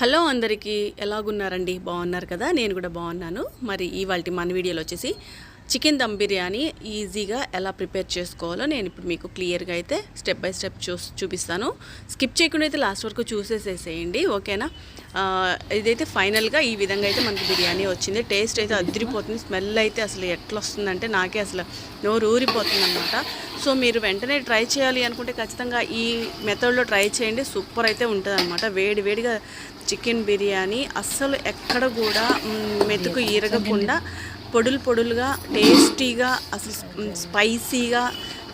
Hello అందరికీ ఎలాగున్నారండి? బాగున్నారు కదా? నేను కూడా బాగున్నాను. మరి ఇవాళ మన వీడియోలో వచ్చేసి చికెన్ దమ్ బిర్యానీ ఈజీగా ఎలా ప్రిపేర్ చేసుకోవాలో నేను ఇప్పుడు మీకు క్లియర్గా అయితే స్టెప్ బై స్టెప్ చూ చూపిస్తాను. స్కిప్ చేయకుండా అయితే లాస్ట్ వరకు చూసేసేసేయండి ఓకేనా? ఇదైతే ఫైనల్గా ఈ విధంగా అయితే మనకి బిర్యానీ వచ్చింది. టేస్ట్ అయితే అదిరిపోతుంది స్మెల్ అయితే అసలు ఎట్లా వస్తుందంటే నాకే అసలు నోరు ఊరిపోతుంది అనమాట సో మీరు వెంటనే ట్రై చేయాలి అనుకుంటే ఖచ్చితంగా ఈ మెథడ్లో ట్రై చేయండి సూపర్ అయితే ఉంటుంది అనమాట వేడి వేడిగా చికెన్ బిర్యానీ అస్సలు ఎక్కడ కూడా మెతుకు ఇరగకుండా పొడులు పొడులుగా టేస్టీగా అసలు స్పైసీగా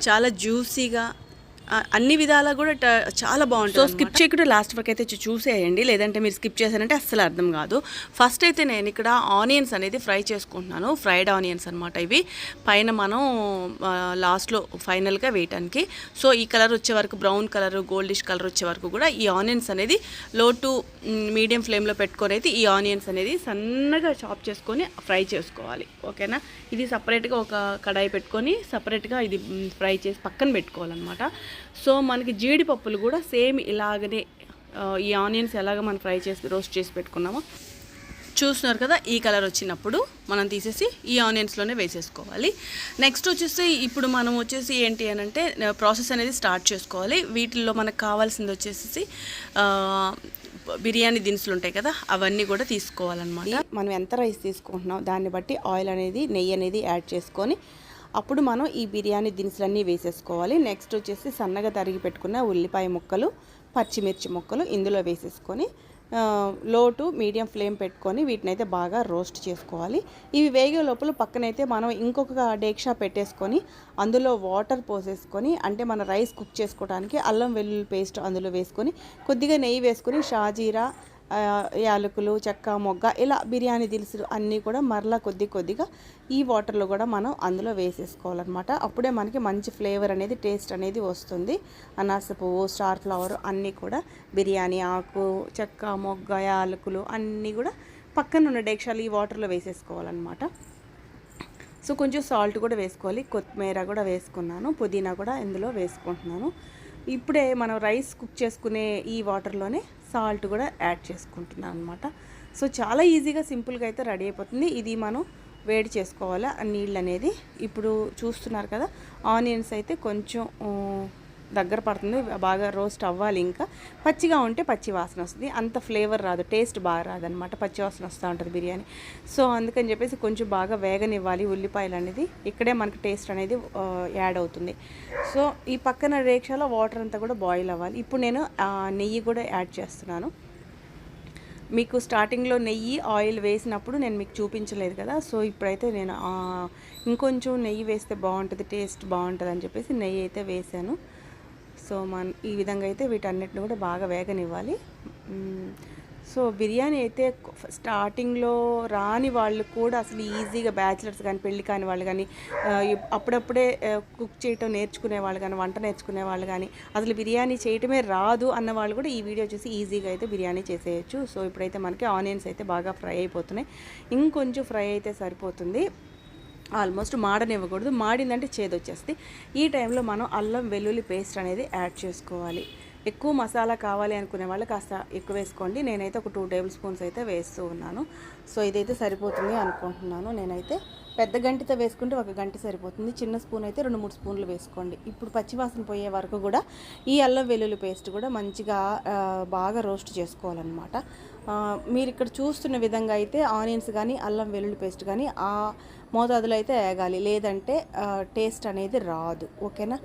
చాలా జ్యూసీగా అన్ని విధాలా కూడా చాలా బాగుంటుంది సో స్కిప్ చేయకుండా లాస్ట్ వరకు అయితే చూసేయండి. లేదంటే మీరు స్కిప్ చేశారంటే అస్సలు అర్థం కాదు. ఫస్ట్ అయితే నేను ఇక్కడ ఆనియన్స్ అనేది ఫ్రై చేసుకుంటున్నాను. ఫ్రైడ్ ఆనియన్స్ అనమాట ఇవి. పైన మనం లాస్ట్లో ఫైనల్గా వేయటానికి. సో ఈ కలర్ వచ్చే వరకు బ్రౌన్ కలర్ గోల్డిష్ కలర్ వచ్చే వరకు కూడా ఈ ఆనియన్స్ అనేది లో టు మీడియం ఫ్లేమ్లో పెట్టుకొని అయితే ఈ ఆనియన్స్ అనేది సన్నగా చాప్ చేసుకొని ఫ్రై చేసుకోవాలి. ఓకేనా? ఇది సపరేట్గా ఒక కడాయి పెట్టుకొని సపరేట్గా ఇది ఫ్రై చేసి పక్కన పెట్టుకోవాలన్నమాట. సో మనకి జీడిపప్పులు కూడా సేమ్ ఇలాగనే ఈ ఆనియన్స్ ఎలాగ మనం ఫ్రై చేసి రోస్ట్ చేసి పెట్టుకున్నామో. చూస్తున్నారు కదా ఈ కలర్ వచ్చినప్పుడు మనం తీసేసి ఈ ఆనియన్స్లోనే వేసేసుకోవాలి. నెక్స్ట్ వచ్చేసి ఇప్పుడు మనం వచ్చేసి ఏంటి అని అంటే ప్రాసెస్ అనేది స్టార్ట్ చేసుకోవాలి. వీటిల్లో మనకు కావాల్సింది వచ్చేసి బిర్యానీ దినుసులు ఉంటాయి కదా అవన్నీ కూడా తీసుకోవాలన్నమాట. మనం ఎంత రైస్ తీసుకుంటున్నాం దాన్ని బట్టి ఆయిల్ అనేది నెయ్యి అనేది యాడ్ చేసుకొని అప్పుడు మనం ఈ బిర్యానీ దినుసులన్నీ వేసేసుకోవాలి. నెక్స్ట్ వచ్చేసి సన్నగా తరిగి పెట్టుకున్న ఉల్లిపాయ ముక్కలు పచ్చిమిర్చి ముక్కలు ఇందులో వేసేసుకొని లోటు లో టు మీడియం ఫ్లేమ్ పెట్టుకొని వీటిని అయితే బాగా రోస్ట్ చేసుకోవాలి. ఇవి వేగే లోపల పక్కనైతే మనం ఇంకొక డేక్షా పెట్టేసుకొని అందులో వాటర్ పోసేసుకొని అంటే మన రైస్ కుక్ చేసుకోవడానికి అల్లం వెల్లుల్లి పేస్ట్ అందులో వేసుకొని కొద్దిగా నెయ్యి వేసుకొని షాజీరా యాలకులు చెక్క మొగ్గ ఇలా బిర్యానీ దినుసులు అన్నీ కూడా మరలా కొద్ది కొద్దిగా ఈ వాటర్లో కూడా మనం అందులో వేసేసుకోవాలన్నమాట. అప్పుడే మనకి మంచి ఫ్లేవర్ అనేది టేస్ట్ అనేది వస్తుంది. అనాస పువ్వు స్టార్ ఫ్లవర్ అన్నీ కూడా బిర్యానీ ఆకు చెక్క మొగ్గ యాలకులు అన్నీ కూడా పక్కన ఉన్న డేక్షాలు ఈ వాటర్లో వేసేసుకోవాలన్నమాట. సో కొంచెం సాల్ట్ కూడా వేసుకోవాలి. కొత్తిమీర కూడా వేసుకున్నాను. పుదీనా కూడా ఇందులో వేసుకుంటున్నాను. ఇప్పుడే మనం రైస్ కుక్ చేసుకునే ఈ వాటర్లోనే సాల్ట్ కూడా యాడ్ చేసుకుంటున్నాను అనమాట సో చాలా ఈజీగా సింపుల్గా అయితే రెడీ అయిపోతుంది. ఇది మనం వేడి చేసుకోవాలి? ఆ నీళ్ళు అనేది ఇప్పుడు చూస్తున్నారు కదా ఆనియన్స్ అయితే కొంచెం దగ్గర పడుతుంది బాగా రోస్ట్ అవ్వాలి ఇంకా. పచ్చిగా ఉంటే పచ్చి వాసన వస్తుంది. అంత ఫ్లేవర్ రాదు టేస్ట్ బాగా రాదనమాట పచ్చి వాసన వస్తూ ఉంటుంది బిర్యానీ. సో అందుకని చెప్పేసి కొంచెం బాగా వేగనివ్వాలి ఉల్లిపాయలు అనేది. ఇక్కడే మనకి టేస్ట్ అనేది యాడ్ అవుతుంది. సో ఈ పక్కన రేక్షలో వాటర్ అంతా కూడా బాయిల్ అవ్వాలి. ఇప్పుడు నేను నెయ్యి కూడా యాడ్ చేస్తున్నాను. మీకు స్టార్టింగ్లో నెయ్యి ఆయిల్ వేసినప్పుడు నేను మీకు చూపించలేదు కదా. సో ఇప్పుడైతే నేను ఇంకొంచెం నెయ్యి వేస్తే బాగుంటుంది టేస్ట్ బాగుంటుంది అని చెప్పేసి నెయ్యి అయితే వేసాను. సో మన ఈ విధంగా అయితే వీటన్నిటిని కూడా బాగా వేగనివ్వాలి. సో బిర్యానీ అయితే స్టార్టింగ్లో రాని వాళ్ళు కూడా అసలు ఈజీగా బ్యాచిలర్స్ కానీ పెళ్ళి కాని వాళ్ళు కానీ అప్పుడప్పుడే కుక్ చేయటం నేర్చుకునే వాళ్ళు కానీ వంట నేర్చుకునే వాళ్ళు కానీ అసలు బిర్యానీ చేయటమే రాదు అన్న వాళ్ళు కూడా ఈ వీడియో చూసి ఈజీగా అయితే బిర్యానీ చేసేయచ్చు. సో ఇప్పుడైతే మనకి ఆనియన్స్ అయితే బాగా ఫ్రై అయిపోతున్నాయి. ఇంకొంచెం ఫ్రై అయితే సరిపోతుంది. ఆల్మోస్ట్ మాడనివ్వకూడదు. మాడిందంటే చేదు వచ్చేస్తుంది ఈ టైంలో మనం అల్లం వెల్లుల్లి పేస్ట్ అనేది యాడ్ చేసుకోవాలి. ఎక్కువ మసాలా కావాలి అనుకునే వాళ్ళు కాస్త ఎక్కువ వేసుకోండి. నేనైతే ఒక టూ టేబుల్ స్పూన్స్ అయితే వేస్తూ ఉన్నాను. సో ఇదైతే సరిపోతుంది అనుకుంటున్నాను నేనైతే. పెద్ద గంటితో వేసుకుంటే ఒక గంట సరిపోతుంది. చిన్న స్పూన్ అయితే రెండు మూడు స్పూన్లు వేసుకోండి. ఇప్పుడు పచ్చివాసన పోయే వరకు కూడా ఈ అల్లం వెల్లుల్లి పేస్ట్ కూడా మంచిగా బాగా రోస్ట్ చేసుకోవాలన్నమాట. మీరు ఇక్కడ చూస్తున్న విధంగా అయితే ఆనియన్స్ కానీ అల్లం వెల్లుల్లి పేస్ట్ కానీ ఆ మోతాదులో అయితే వేగాలి లేదంటే టేస్ట్ అనేది రాదు. ఓకేనా?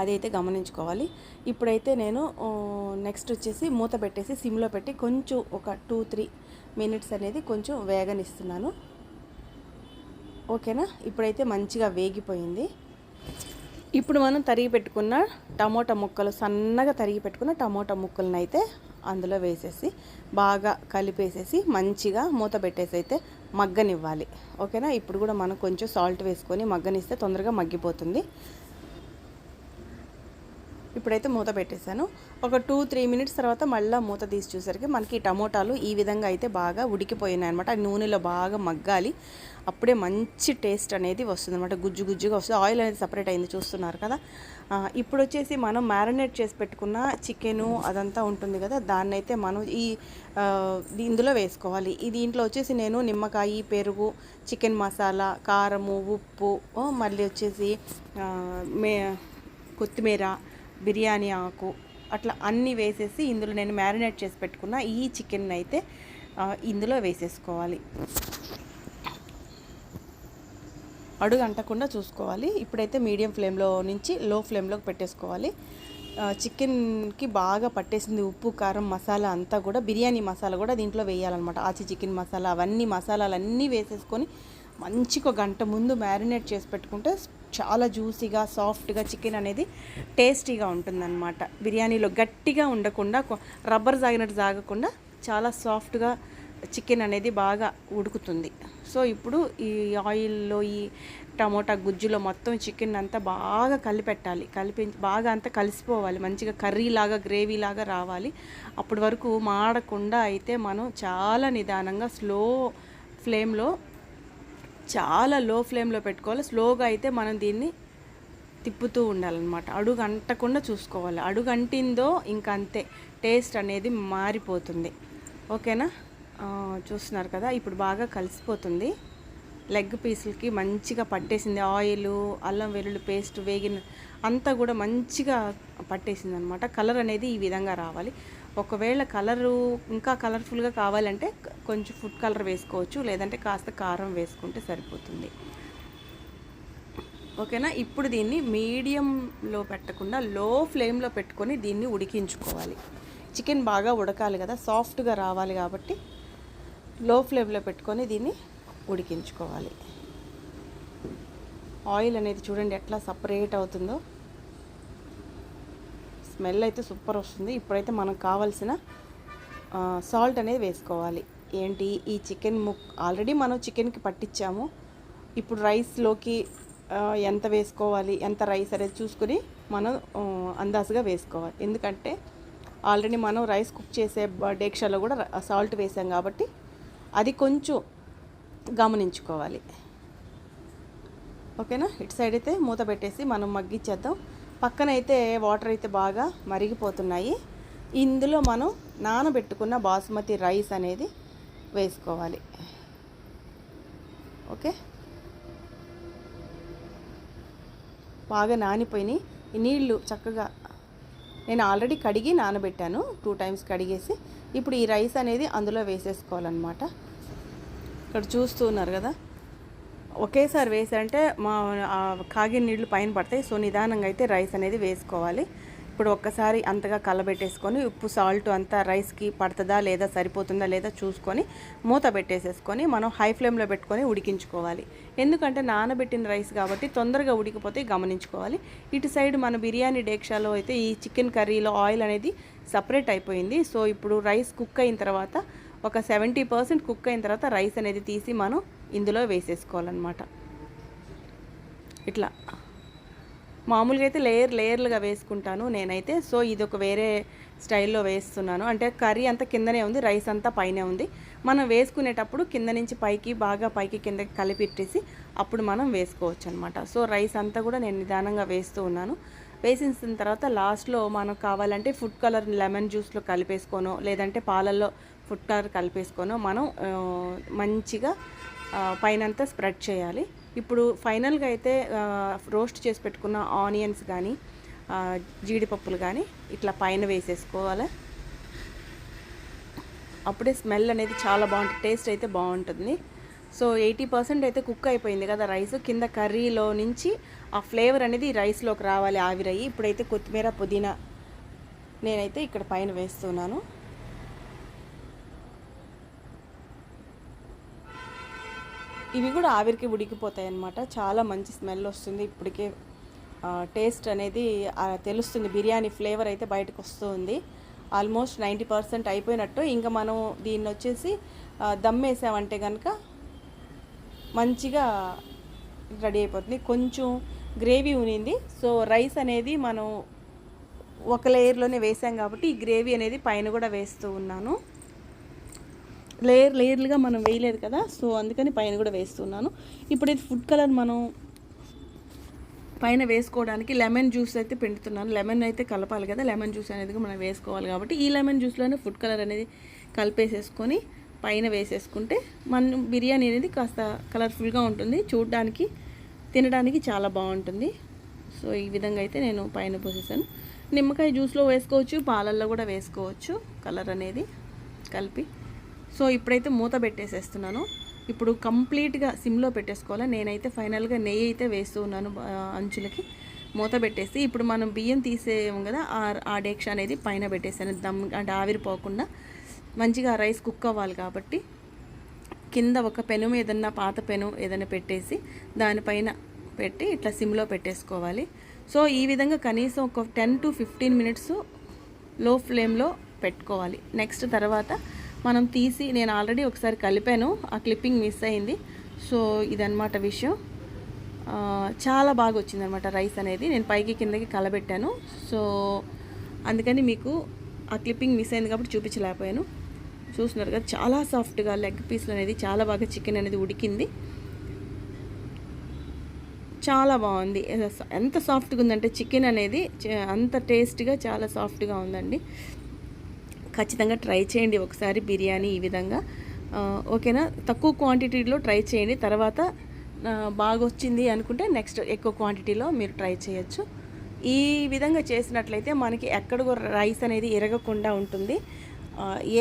అదైతే గమనించుకోవాలి. ఇప్పుడైతే నేను నెక్స్ట్ వచ్చేసి మూత పెట్టేసి సిమ్లో పెట్టి కొంచెం ఒక టూ త్రీ మినిట్స్ అనేది కొంచెం వేగనిస్తున్నాను. ఓకేనా? ఇప్పుడైతే మంచిగా వేగిపోయింది. ఇప్పుడు మనం తరిగి పెట్టుకున్న టమోటా ముక్కలు సన్నగా తరిగి పెట్టుకున్న టమోటా ముక్కలను అయితే అందులో వేసేసి బాగా కలిపేసేసి మంచిగా మూత పెట్టేసి అయితే మగ్గనివ్వాలి. ఓకేనా? ఇప్పుడు కూడా మనం కొంచెం సాల్ట్ వేసుకొని మగ్గనిస్తే తొందరగా మగ్గిపోతుంది. ఇప్పుడైతే మూత పెట్టేశాను. ఒక టూ త్రీ మినిట్స్ తర్వాత మళ్ళీ మూత తీసి చూసరికి మనకి టమోటాలు ఈ విధంగా అయితే బాగా ఉడికిపోయినాయి అనమాట నూనెలో బాగా మగ్గాలి. అప్పుడే మంచి టేస్ట్ అనేది వస్తుంది అనమాట గుజ్జు గుజ్జుగా వస్తుంది. ఆయిల్ అనేది సపరేట్ అయింది చూస్తున్నారు కదా. ఇప్పుడు వచ్చేసి మనం మ్యారినేట్ చేసి పెట్టుకున్న చికెను అదంతా ఉంటుంది కదా. దాన్ని అయితే మనం ఈ ఇందులో వేసుకోవాలి. ఇది దీంట్లో వచ్చేసి నేను నిమ్మకాయ పెరుగు చికెన్ మసాలా కారము ఉప్పు మళ్ళీ వచ్చేసి మే కొత్తిమీర బిర్యానీ ఆకు అట్లా అన్నీ వేసేసి ఇందులో నేను మ్యారినేట్ చేసి పెట్టుకున్న ఈ చికెన్ అయితే ఇందులో వేసేసుకోవాలి. అడుగు అంటకుండా చూసుకోవాలి. ఇప్పుడైతే మీడియం ఫ్లేమ్లో నుంచి లో ఫ్లేమ్లోకి పెట్టేసుకోవాలి. చికెన్కి బాగా పట్టేసింది ఉప్పు కారం మసాలా అంతా కూడా బిర్యానీ మసాలా కూడా దీంట్లో వేయాలన్నమాట. ఆచి చికెన్ మసాలా అవన్నీ మసాలాలు అన్నీ వేసేసుకొని మంచిగా గంట ముందు మ్యారినేట్ చేసి పెట్టుకుంటే చాలా జ్యూసీగా సాఫ్ట్గా చికెన్ అనేది టేస్టీగా ఉంటుందన్నమాట. బిర్యానీలో గట్టిగా ఉండకుండా రబ్బర్ తాగినట్టు తాగకుండా చాలా సాఫ్ట్గా చికెన్ అనేది బాగా ఉడుకుతుంది. సో ఇప్పుడు ఈ ఆయిల్లో ఈ టమోటా గుజ్జులో మొత్తం చికెన్ అంతా బాగా కలిపెట్టాలి. కలిపి బాగా అంతా కలిసిపోవాలి. మంచిగా కర్రీ లాగా గ్రేవీ లాగా రావాలి. అప్పటి వరకు మాడకుండా అయితే మనం చాలా నిదానంగా స్లో ఫ్లేమ్లో చాలా లో ఫ్లేమ్లో పెట్టుకోవాలి. స్లోగా అయితే మనం దీన్ని తిప్పుతూ ఉండాలన్నమాట. అడుగు అంటకుండా చూసుకోవాలి. అడుగు అంటిందో ఇంక అంతే. టేస్ట్ అనేది మారిపోతుంది. ఓకేనా? చూస్తున్నారు కదా? ఇప్పుడు బాగా కలిసిపోతుంది. లెగ్ పీసులకి మంచిగా పట్టేసింది. ఆయిల్ అల్లం వెల్లుల్లి పేస్ట్ వేగిన అంతా కూడా మంచిగా పట్టేసింది అనమాట కలర్ అనేది ఈ విధంగా రావాలి. ఒకవేళ కలరు ఇంకా కలర్ఫుల్గా కావాలంటే కొంచెం ఫుడ్ కలర్ వేసుకోవచ్చు. లేదంటే కాస్త కారం వేసుకుంటే సరిపోతుంది. ఓకేనా? ఇప్పుడు దీన్ని మీడియంలో పెట్టకుండా లో ఫ్లేమ్లో పెట్టుకొని దీన్ని ఉడికించుకోవాలి. చికెన్ బాగా ఉడకాలి కదా సాఫ్ట్గా రావాలి కాబట్టి లో ఫ్లేమ్లో పెట్టుకొని దీన్ని ఉడికించుకోవాలి. ఆయిల్ అనేది చూడండి ఎట్లా సపరేట్ అవుతుందో. స్మెల్ అయితే సూపర్ వస్తుంది. ఇప్పుడైతే మనకు కావాల్సిన సాల్ట్ అనేది వేసుకోవాలి. ఏంటి? ఈ చికెన్ ముక్ ఆల్రెడీ మనం చికెన్కి పట్టించాము. ఇప్పుడు రైస్లోకి ఎంత వేసుకోవాలి? ఎంత రైస్ అనేది చూసుకుని మనం అందాజుగా వేసుకోవాలి. ఎందుకంటే ఆల్రెడీ మనం రైస్ కుక్ చేసే బ- డేక్షాలో కూడా సాల్ట్ వేసాం కాబట్టి అది కొంచెం గమనించుకోవాలి. ఓకేనా? ఇటు సైడ్ అయితే మూత పెట్టేసి మనం మగ్గిచ్చేద్దాం. పక్కనైతే వాటర్ అయితే బాగా మరిగిపోతున్నాయి. ఇందులో మనం నానబెట్టుకున్న బాస్మతి రైస్ అనేది వేసుకోవాలి. ఓకే? బాగా నానిపోయినాయి. ఈ నీళ్ళు చక్కగా నేను ఆల్రెడీ కడిగి నానబెట్టాను. టూ టైమ్స్ కడిగేసి ఇప్పుడు ఈ రైస్ అనేది అందులో వేసేసుకోవాలన్నమాట. ఇక్కడ చూస్తూ ఉన్నారు కదా? ఒకేసారి వేసారంటే మా ఆ కాగిన నీళ్ళు పైన పడతాయి. సో నిదానంగా అయితే రైస్ అనేది వేసుకోవాలి. ఇప్పుడు ఒక్కసారి అంతగా కలబెట్టేసుకొని ఉప్పు సాల్ట్ అంతా రైస్కి పడుతుందా లేదా సరిపోతుందా లేదా చూసుకొని మూత పెట్టేసేసుకొని మనం హై ఫ్లేమ్లో పెట్టుకొని ఉడికించుకోవాలి. ఎందుకంటే నానబెట్టిన రైస్ కాబట్టి తొందరగా ఉడికిపోతే గమనించుకోవాలి. ఇటు సైడ్ మన బిర్యానీ డేక్షాలో అయితే ఈ చికెన్ కర్రీలో ఆయిల్ అనేది సపరేట్ అయిపోయింది. సో ఇప్పుడు రైస్ కుక్ అయిన తర్వాత ఒక సెవెంటీ పర్సెంట్ కుక్ అయిన తర్వాత రైస్ అనేది తీసి మనం ఇందులో వేసేసుకోవాలన్నమాట. ఇట్లా. మామూలుగా అయితే లేయర్ లేయర్లుగా వేసుకుంటాను నేనైతే. సో ఇది ఒక వేరే స్టైల్లో వేస్తున్నాను. అంటే కర్రీ అంతా కిందనే ఉంది రైస్ అంతా పైనే ఉంది. మనం వేసుకునేటప్పుడు కింద నుంచి పైకి బాగా పైకి కిందకి కలిపిట్టేసి అప్పుడు మనం వేసుకోవచ్చు అనమాట సో రైస్ అంతా కూడా నేను నిదానంగా వేస్తూ ఉన్నాను. వేసిన తర్వాత లాస్ట్లో మనకు కావాలంటే ఫుడ్ కలర్ లెమన్ జ్యూస్లో కలిపేసుకోనో లేదంటే పాలల్లో ఫుడ్ కలర్ కలిపేసుకోనో మనం మంచిగా పైనంతా స్ప్రెడ్ చేయాలి. ఇప్పుడు ఫైనల్గా అయితే రోస్ట్ చేసి పెట్టుకున్న ఆనియన్స్ కానీ జీడిపప్పులు కానీ ఇట్లా పైన వేసేసుకోవాలి. అప్పుడే స్మెల్ అనేది చాలా బాగుంటుంది టేస్ట్ అయితే బాగుంటుంది. సో ఎయిటీ పర్సెంట్ అయితే కుక్ అయిపోయింది కదా రైస్. కింద కర్రీలో నుంచి ఆ ఫ్లేవర్ అనేది రైస్లోకి రావాలి ఆవిరయ్యి. ఇప్పుడైతే కొత్తిమీర పుదీనా నేనైతే ఇక్కడ పైన వేస్తున్నాను. ఇవి కూడా ఆవిరికి ఉడికిపోతాయి అన్నమాట చాలా మంచి స్మెల్ వస్తుంది. ఇప్పటికే టేస్ట్ అనేది తెలుస్తుంది. బిర్యానీ ఫ్లేవర్ అయితే బయటకు వస్తుంది. ఆల్మోస్ట్ నైంటీ పర్సెంట్ అయిపోయినట్టు. ఇంకా మనం దీన్ని వచ్చేసి దమ్మేసామంటే దమ్ వేసామంటే కనుక మంచిగా రెడీ అయిపోతుంది. కొంచెం గ్రేవీ ఉనింది. సో రైస్ అనేది మనం ఒక లేయర్లోనే వేసాం కాబట్టి ఈ గ్రేవీ అనేది పైన కూడా వేస్తూ ఉన్నాను. లేయర్ లేయర్లుగా మనం వేయలేదు కదా? సో అందుకని పైన కూడా వేస్తున్నాను. ఇప్పుడు ఫుడ్ కలర్ మనం పైన వేసుకోవడానికి లెమన్ జ్యూస్ అయితే పిండుతున్నాను. లెమన్ అయితే కలపాలి కదా? లెమన్ జ్యూస్ అనేది మనం వేసుకోవాలి కాబట్టి ఈ లెమన్ జ్యూస్లోనే ఫుడ్ కలర్ అనేది కలిపేసేసుకొని పైన వేసేసుకుంటే మన బిర్యానీ అనేది కాస్త కలర్ఫుల్గా ఉంటుంది. చూడడానికి తినడానికి చాలా బాగుంటుంది. సో ఈ విధంగా అయితే నేను పైన పోసేసాను. నిమ్మకాయ జ్యూస్లో వేసుకోవచ్చు పాలల్లో కూడా వేసుకోవచ్చు కలర్ అనేది కలిపి. సో ఇప్పుడైతే మూత పెట్టేసేస్తున్నాను. ఇప్పుడు కంప్లీట్గా సిమ్లో పెట్టేసుకోవాలి. నేనైతే ఫైనల్గా నెయ్యి అయితే వేస్తూ ఉన్నాను అంచులకి. మూత పెట్టేసి ఇప్పుడు మనం బియ్యం తీసేయం కదా ఆ- ఆ డేక్ష అనేది పైన పెట్టేసాను. దమ్ అంటే ఆవిరిపోకుండా మంచిగా రైస్ కుక్ అవ్వాలి కాబట్టి కింద ఒక పెను ఏదన్నా పాత పెను ఏదైనా పెట్టేసి దానిపైన పెట్టి ఇట్లా సిమ్లో పెట్టేసుకోవాలి. సో ఈ విధంగా కనీసం ఒక టెన్ టు ఫిఫ్టీన్ మినిట్స్లో ఫ్లేమ్లో పెట్టుకోవాలి. నెక్స్ట్ తర్వాత మనం తీసి నేను ఆల్రెడీ ఒకసారి కలిపాను. ఆ క్లిప్పింగ్ మిస్ అయింది. సో ఇదన్నమాట విషయం. చాలా బాగా వచ్చిందనమాట రైస్ అనేది. నేను పైకి కిందకి కలబెట్టాను. సో అందుకని మీకు ఆ క్లిప్పింగ్ మిస్ అయింది కాబట్టి చూపించలేకపోయాను. చూస్తున్నారు కదా చాలా సాఫ్ట్గా లెగ్ పీస్లు అనేది చాలా బాగా చికెన్ అనేది ఉడికింది. చాలా బాగుంది. ఎంత సాఫ్ట్గా ఉందంటే చికెన్ అనేది అంత టేస్ట్గా చాలా సాఫ్ట్గా ఉందండి. ఖచ్చితంగా ట్రై చేయండి ఒకసారి బిర్యానీ ఈ విధంగా. ఓకేనా? తక్కువ క్వాంటిటీలో ట్రై చేయండి. తర్వాత బాగా వచ్చింది అనుకుంటే నెక్స్ట్ ఎక్కువ క్వాంటిటీలో మీరు ట్రై చేయొచ్చు. ఈ విధంగా చేసినట్లయితే మనకి ఎక్కడ కూడా రైస్ అనేది ఇరగకుండా ఉంటుంది.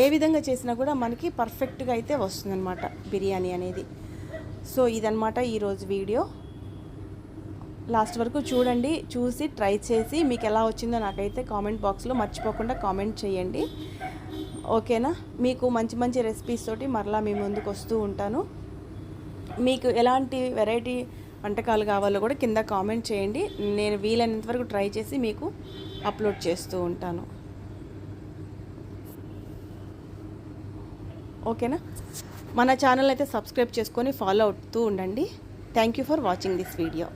ఏ విధంగా చేసినా కూడా మనకి పర్ఫెక్ట్గా అయితే వస్తుందన్నమాట బిర్యానీ అనేది. సో ఇదనమాట ఈరోజు వీడియో. లాస్ట్ వరకు చూడండి చూసి ట్రై చేసి మీకు ఎలా వచ్చిందో నాకైతే కామెంట్ బాక్స్లో మర్చిపోకుండా కామెంట్ చేయండి. ఓకేనా? మీకు మంచి మంచి రెసిపీస్ తోటి మరలా మీ ముందుకు వస్తూ ఉంటాను. మీకు ఎలాంటి వెరైటీ వంటకాలు కావాలో కూడా కింద కామెంట్ చేయండి. నేను వీలైనంత వరకు ట్రై చేసి మీకు అప్లోడ్ చేస్తూ ఉంటాను. ఓకేనా? మన ఛానల్ అయితే సబ్స్క్రైబ్ చేసుకొని ఫాలో అవుతూ ఉండండి. Thank you for watching this video